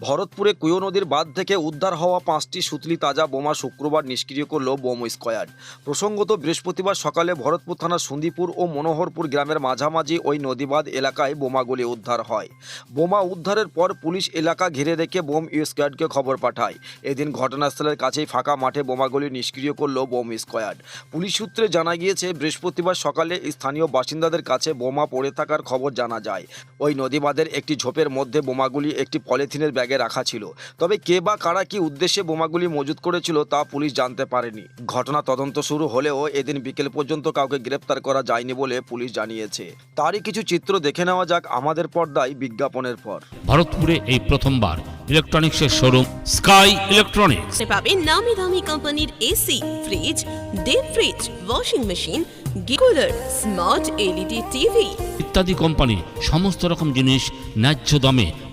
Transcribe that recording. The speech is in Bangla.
ভরতপুরে কুয়ো নদীর বাঁধ থেকে উদ্ধার হওয়া পাঁচটি সুতলি তাজা বোমা শুক্রবার নিষ্ক্রিয় করল বোম স্কোয়াড। প্রসঙ্গত বৃহস্পতিবার সকালে ভরতপুর থানার সুন্দীপুর ও মনোহরপুর গ্রামের মাঝামাঝি ওই নদীবাঁধ এলাকায় বোমাগুলি উদ্ধার হয়। বোমা উদ্ধারের পর পুলিশ এলাকা ঘিরে রেখে বোম স্কোয়াডকে খবর পাঠায়। এদিন ঘটনাস্থলের কাছেই ফাঁকা মাঠে বোমাগুলি নিষ্ক্রিয় করল বোম স্কোয়াড। পুলিশ সূত্রে জানা গিয়েছে, বৃহস্পতিবার সকালে স্থানীয় বাসিন্দাদের কাছে বোমা পড়ে থাকার খবর জানা যায়। ওই নদীবাঁধের একটি ঝোপের মধ্যে বোমাগুলি একটি পলিথিনের ব্যাগে রাখা ছিল। তবে কে বা কারা কি উদ্দেশ্যে বোমাগুলি মজুত করেছিল তা পুলিশ জানতে পারেনি। ঘটনা তদন্ত শুরু হলেও এদিন বিকেল পর্যন্ত কাউকে গ্রেপ্তার করা যায়নি বলে পুলিশ জানিয়েছে। তারই কিছু চিত্র দেখে নেওয়া যাক আমাদের পর্দায় বিজ্ঞাপনের পর। ভারতপুরে এই প্রথমবার ইলেকট্রনিক্সের শোরুম স্কাই ইলেকট্রনিক্স। পাবেন নামি দামি কোম্পানির AC fridge deep fridge washing machine cooler smart LED TV. ইত্যাদি কোম্পানির সমস্ত রকম জিনিস ন্যায্য দামে